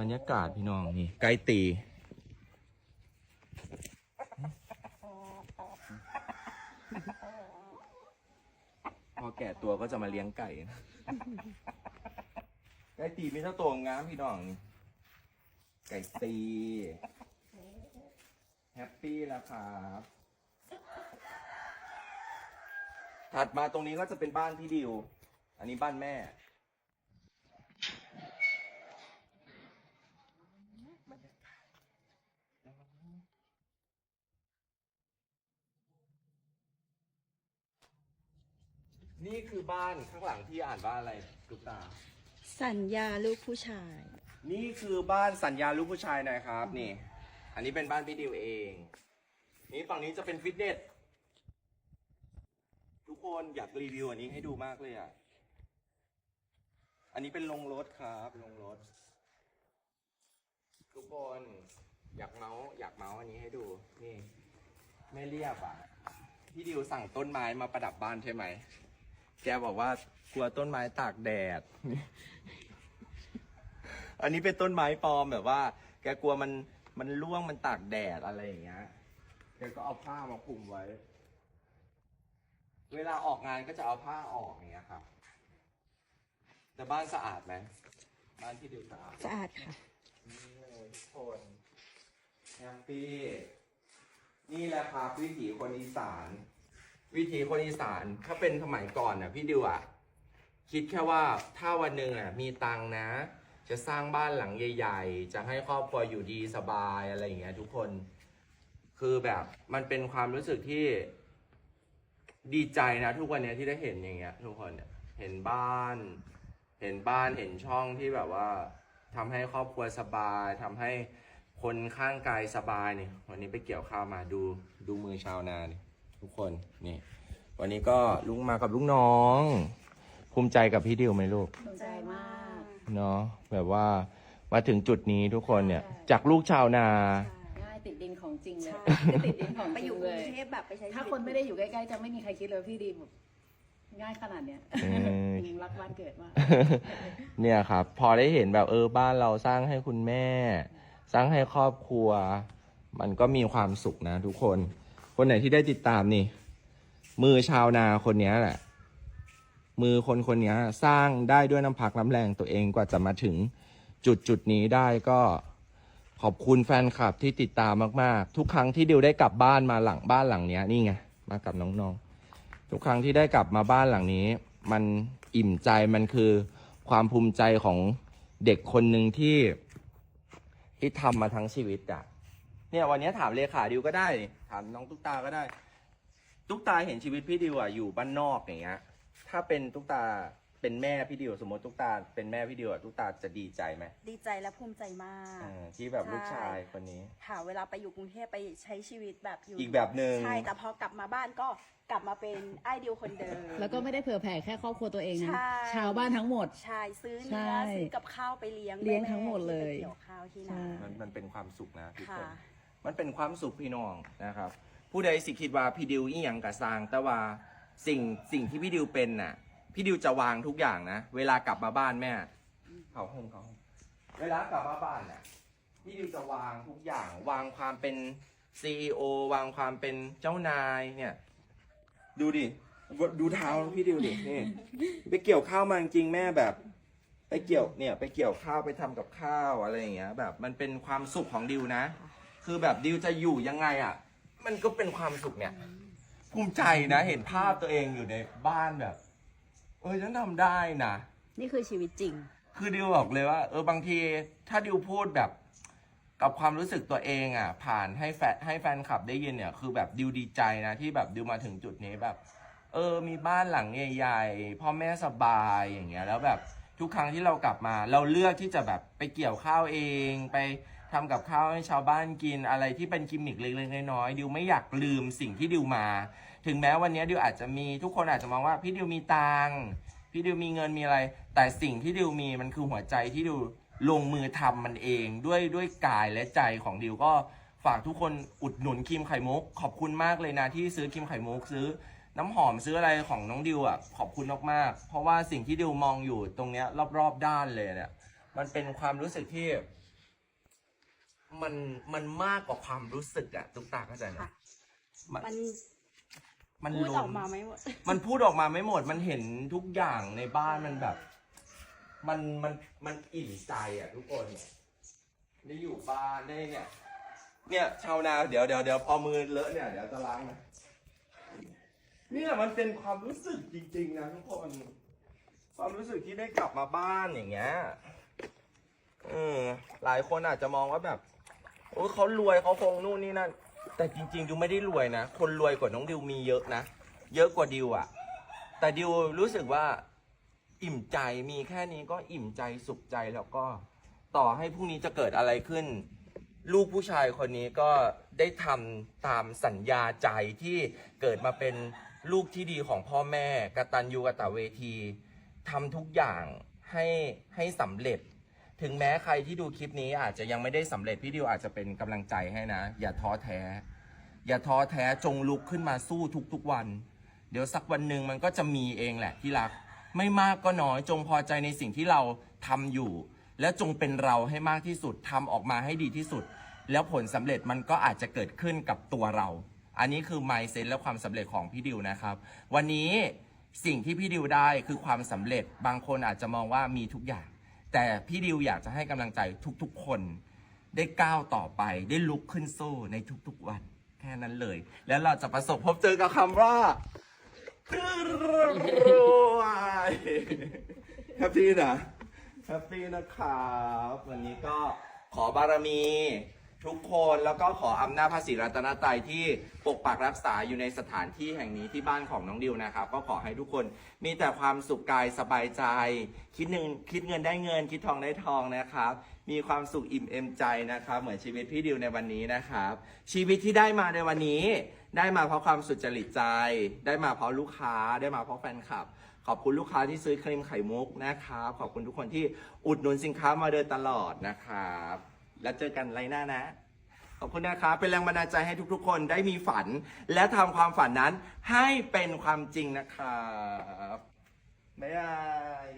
บรรยากาศพี่น้องนี่ไก่ตี พอแก่ตัวก็จะมาเลี้ยงไก่นะไก่ตีมีเท่าตัวงามพี่น้องนี่ไก่ตีแฮปปี้แล้วครับถัดมาตรงนี้ก็จะเป็นบ้านพี่ดิว อันนี้บ้านแม่ นี่คือบ้านข้างหลังที่อ่านว่าอะไรตุ๊กตา สัญญาลูกผู้ชาย นี่คือบ้านสัญญาลูกผู้ชายนะครับ นี่ อันนี้เป็นบ้านพี่ดิวเอง นี่ฝั่งนี้จะเป็นฟิตเนสทุกคนอยากรีวิวอันนี้ให้ดูมากเลยอะ อันนี้เป็นลงรถครับลงรถ ทุกคนอยากเมาส์อยากเมาส์อันนี้ให้ดู นี่ ไม่เรียบอะ พี่ดิวสั่งต้นไม้มาประดับบ้านใช่ไหม แกบอกว่ากลัวต้นไม้ตากแดด อันนี้เป็นต้นไม้ปลอมแบบว่า แกกลัวมันมันร่วงมันตากแดดอะไรอย่างเงี้ย แกก็เอาผ้ามาคลุมไว้ เวลาออกงานก็จะเอาผ้าออกอย่างเงี้ยครับ แต่บ้านสะอาดไหมบ้านที่ดิวสะอาดสะอาดค่ะ นี่เลยทุกคนแฮปปี้ นี่แหละครับวิถีคนอีสาน วิถีคนอีสานถ้าเป็นสมัยก่อนน่ะพี่ดิวอะคิดแค่ว่าถ้าวันหนึ่งอะมีตังนะ จะสร้างบ้านหลังใหญ่ ๆ จะให้ครอบครัวอยู่ดีสบายอะไรอย่างเงี้ยทุกคน คือแบบมันเป็นความรู้สึกที่ดีใจนะ ทุกวันเนี้ยที่ได้เห็นอย่างเงี้ย ทุกคนเนี่ยเห็นบ้าน เห็นบ้านเห็นช่องที่แบบว่าทำให้ครอบครัวสบายทำให้คนข้างกายสบายเนี่ยวันนี้ไปเกี่ยวข้าวมาดูดูมือชาวนาเนี่ย ทุกคนนี่ วันนี้ก็ลุงมากับลูกน้อง ภูมิใจกับพี่ดิวไหมลูกสนใจมากเนาะแบบว่ามาถึงจุดนี้ทุกคนเนี่ย จากลูกชาวนา ง่ายติดดินของจริงเลยใช่ติดดินของไปจอริยู่งกเลรุงยเทพแบบไปใช้ชีวิตถ้าคนไม่ได้อยู่ใกล้ๆจะไม่มีใครคิดเลยว่าพี่ดีแบบง่ายขนาดเนี้ยเออรักบ้านเกิดมาก เนี่ยครับ พอได้เห็นแบบเออบ้านเราสร้างให้คุณแม่ สร้างให้ครอบครัว มันก็มีความสุขนะทุกคน คนไหนที่ได้ติดตามนี่ มือชาวนาคนนี้แหละ มือคนคนนี้สร้างได้ด้วยน้ำพักน้ำแรงตัวเองกว่าจะมาถึงจุดจุดนี้ได้ก็ขอบคุณแฟนคลับที่ติดตามมาก ๆ ทุกครั้งที่ดิวได้กลับบ้านมาหลังบ้านหลังนี้นี่ไงมากับน้องๆ ทุกครั้งที่ได้กลับมาบ้านหลังนี้ มันอิ่มใจมันคือความภูมิใจของเด็กคนหนึ่งที่ที่ทำมาทั้งชีวิตอะ เนี่ยวันนี้ถามเลขาดิวก็ได้นี่ถามน้องตุ๊กตาก็ได้ ตุ๊กตาเห็นชีวิตพี่ดิวอะอยู่บ้านนอกอย่างเงี้ย ถ้าเป็นตุ๊กตาเป็นแม่พี่ดิวสมมติตุ๊กตาเป็นแม่พี่ดิวอะตุ๊กตาจะดีใจไหมดีใจและภูมิใจมากเออที่แบบลูกชายคนนี้ค่ะเวลาไปอยู่กรุงเทพไปใช้ชีวิตแบบอยู่อีกแบบหนึ่ง ใช่แต่พอกลับมาบ้านก็กลับมาเป็นไอเดียวคนเดิม แล้วก็ไม่ได้เผื่อแผ่แค่ครอบครัวตัวเองนะใช่ ชาวบ้านทั้งหมด ใช่ซื้อใช่เนื้อซื้อกับข้าวไปเลี้ยงเลี้ยงแๆทั้งหมดเลย ที่ไปเกี่ยวข้าวที่นา ใช่ มันมันเป็นความสุขนะทุกคนค่ะ มันเป็นความสุขพี่น้องนะครับ ผู้ใดสิคิดว่าพี่ดิวอีหยังกะสร้างแต่ว่าสิ่งสิ่งที่พี่ดิวเป็นน่ะ พี่ดิวจะวางทุกอย่างนะ เวลากลับมาบ้านแม่เขาห้องเขาห้องเวลากลับมาบ้านน่ะพี่ดิวจะวางทุกอย่าง วางความเป็นซีอวางความเป็นเจ้านายเนี่ย ดูดิดูเท้าพี่ดิวดินี่ไปเกี่ยวข้าวมาจริงๆแม่แบบ ไปเกี่ยวเนี่ย ไปเกี่ยวข้าวไปทำกับข้าวอะไรอย่างเงี้ย แบบ มันเป็นความสุขของดิวนะ คือแบบดิวจะอยู่ยังไงอะ มันก็เป็นความสุขเนี่ย ภูมิใจนะ เห็นภาพตัวเองอยู่ในบ้านแบบ เออฉันทำได้นะ นี่คือชีวิตจริง คือดิวบอกเลยว่า เออบางทีถ้าดิวพูดแบบกับความรู้สึกตัวเองอะ ผ่านให้แฟนให้แฟนคลับได้ยินเนี่ย คือแบบดิวดีใจนะที่แบบดิวมาถึงจุดนี้แบบ เออ มีบ้านหลังใหญ่ๆพ่อแม่สบายอย่างเงี้ย แล้วแบบทุกครั้งที่เรากลับมา เราเลือกที่จะแบบไปเกี่ยวข้าวเองไป ทำกับข้าวให้ชาวบ้านกินอะไรที่เป็นกิมมิคเล็กๆน้อยๆดิวไม่อยากลืมสิ่งที่ดิวมา ถึงแม้วันนี้ดิวอาจจะมีทุกคนอาจจะมองว่าพี่ดิวมีตังพี่ดิวมีเงินมีอะไร แต่สิ่งที่ดิวมีมันคือหัวใจที่ดิวลงมือทำมันเองด้วยด้วยกายและใจของดิวก็ฝากทุกคนอุดหนุนครีมไข่มุก ขอบคุณมากเลยนะที่ซื้อครีมไข่มุกซื้อน้ำหอมซื้ออะไรของน้องดิวอะขอบคุณมากๆเพราะว่าสิ่งที่ดิวมองอยู่ตรงเนี้ยรอบๆด้านเลยเนี่ยมันเป็นความรู้สึกที่ มันมันมากกว่าความรู้สึกอะตุ๊กตาเข้าใจไหมค่ะ มันมันมันพูดล้อนอกมาไม่หมด มันพูดออกมาไม่หมด มันเห็นทุกอย่างในบ้านมันแบบ มันมันมันอิ่มใจอะทุกคนเนี่ยได้อยู่บ้านได้เนี่ย เนี่ยชาวนาเดี๋ยวเดี๋ยวเดี๋ยวพอมือเลอะเนี่ยเดี๋ยวจะล้างนะเนี่ยมันเป็นความรู้สึกจริง ๆ นะทุกคน ความรู้สึกที่ได้กลับมาบ้านอย่างเงี้ยเออหลายคนอาจจะมองว่าแบบ โอ้เขารวยเขาคงนู่นนี่นั่น แต่จริงๆดิวไม่ได้รวยนะ คนรวยกว่าน้องดิวมีเยอะนะ เยอะกว่าดิวอะแต่ดิวรู้สึกว่าอิ่มใจมีแค่นี้ก็อิ่มใจสุขใจแล้วก็ต่อให้พรุ่งนี้จะเกิดอะไรขึ้น ลูกผู้ชายคนนี้ก็ได้ทำตามสัญญาใจที่เกิดมาเป็นลูกที่ดีของพ่อแม่กตัญญูกตเวทีทำทุกอย่างให้ให้สำเร็จ ถึงแม้ใครที่ดูคลิปนี้อาจจะยังไม่ได้สำเร็จพี่ดิวอาจจะเป็นกำลังใจให้นะ อย่าท้อแท้ อย่าท้อแท้จงลุกขึ้นมาสู้ทุกๆวัน เดี๋ยวสักวันหนึ่งมันก็จะมีเองแหละที่รัก ไม่มากก็น้อยจงพอใจในสิ่งที่เราทำอยู่ และจงเป็นเราให้มากที่สุดทำออกมาให้ดีที่สุด แล้วผลสำเร็จมันก็อาจจะเกิดขึ้นกับตัวเรา อันนี้คือ mindset และความสำเร็จของพี่ดิวนะครับ วันนี้สิ่งที่พี่ดิวได้คือความสำเร็จบางคนอาจจะมองว่ามีทุกอย่าง แต่พี่ดิวอยากจะให้กำลังใจทุกๆ คนได้ก้าวต่อไปได้ลุกขึ้นสู้ในทุกๆวัน แค่นั้นเลย แล้วเราจะประสบพบเจอกับคำว่ารวยแฮปปี้นะ แฮปปี้นะครับ วันนี้ก็ขอบารมี ทุกคนแล้วก็ขออำนาจพระศรีรัตนตรัยที่ปกปักรักษาอยู่ในสถานที่แห่งนี้ที่บ้านของน้องดิวนะครับ ก็ขอให้ทุกคนมีแต่ความสุขกายสบายใจ คิดหนึ่งคิดเงินได้เงิน คิดทองได้ทองนะครับ มีความสุขอิ่มเอมใจนะครับ เหมือนชีวิตพี่ดิวในวันนี้นะครับ ชีวิตที่ได้มาในวันนี้ ได้มาเพราะความสุจริตใจ ได้มาเพราะลูกค้าได้มาเพราะแฟนคลับขอบคุณลูกค้าที่ซื้อครีมไข่มุกนะครับขอบคุณทุกคนที่อุดหนุนสินค้ามาโดยตลอดนะครับ แล้วเจอกันไรหน้านะ ขอบคุณนะครับเป็นแรงบันดาลใจให้ทุกๆ คนได้มีฝัน และทำความฝันนั้นให้เป็นความจริงนะครับบ๊ายบาย